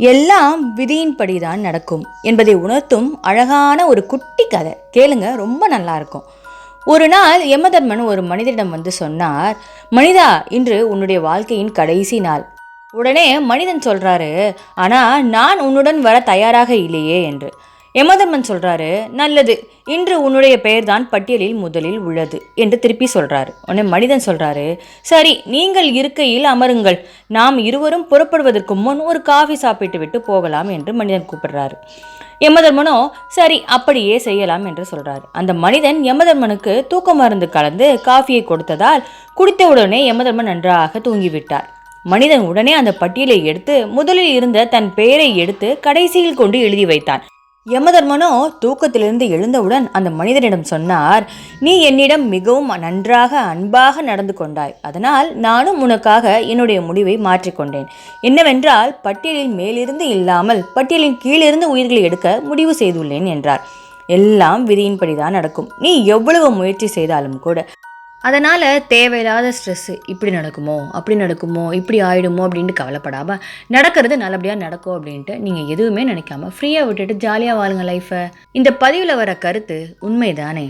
எல்லாம் விதியின்படி தான் நடக்கும் என்பதை உணர்த்தும் அழகான ஒரு குட்டி கதை. கேளுங்க ரொம்ப நல்லா இருக்கும். ஒரு நாள் யமதர்மன் ஒரு மனிதனிடம் வந்து சொன்னார் மனிதா இன்று உன்னுடைய வாழ்க்கையின் கடைசி நாள். உடனே மனிதன் சொல்றாரு ஆனா நான் உன்னுடன் வர தயாராக இல்லையே என்று. யமதர்மன் சொல்கிறாரு நல்லது இன்று உன்னுடைய பெயர்தான் பட்டியலில் முதலில் உள்ளது என்று திருப்பி சொல்கிறாரு உடனே மனிதன் சொல்கிறாரு சரி நீங்கள் இருக்கையில் அமருங்கள். நாம் இருவரும் புறப்படுவதற்கு முன் ஒரு காஃபி சாப்பிட்டு விட்டு போகலாம் என்று மனிதன் கூப்பிடுறாரு. யமதர்மனோ சரி அப்படியே செய்யலாம் என்று சொல்கிறார் அந்த மனிதன் யமதர்மனுக்கு தூக்க மருந்து கலந்து காஃபியை கொடுத்ததால் குடித்தவுடனே யமதர்மன் நன்றாக தூங்கிவிட்டார். மனிதன் உடனே அந்த பட்டியலை எடுத்து முதலில் இருந்த தன் பெயரை எடுத்து கடைசியில் கொண்டு எழுதி வைத்தான். யமதர்மனோ தூக்கத்திலிருந்து எழுந்தவுடன் அந்த மனிதனிடம் சொன்னார் நீ என்னிடம் மிகவும் நன்றாக அன்பாக நடந்து கொண்டாய். அதனால் நானும் உனக்காக என்னுடைய முடிவை மாற்றிக்கொண்டேன். என்னவென்றால் பட்டியலில் மேலிருந்து இல்லாமல் பட்டியலின் கீழிருந்து உயிர்களை எடுக்க முடிவு செய்துள்ளேன் என்றார். எல்லாம் விதியின்படிதான் நடக்கும். நீ எவ்வளவு முயற்சி செய்தாலும் கூட அதனால் தேவையில்லாத ஸ்ட்ரெஸ்ஸு இப்படி நடக்குமோ அப்படி நடக்குமோ இப்படி ஆயிடுமோ அப்படின்ட்டு கவலைப்படாமல் நடக்கிறது நல்லபடியாக நடக்கும் அப்படின்ட்டு நீங்கள் எதுவுமே நினைக்காம ஃப்ரீயாக விட்டுட்டு ஜாலியாக வாழுங்க லைஃப்பை இந்த பதிவில் வர கருத்து உண்மைதானே?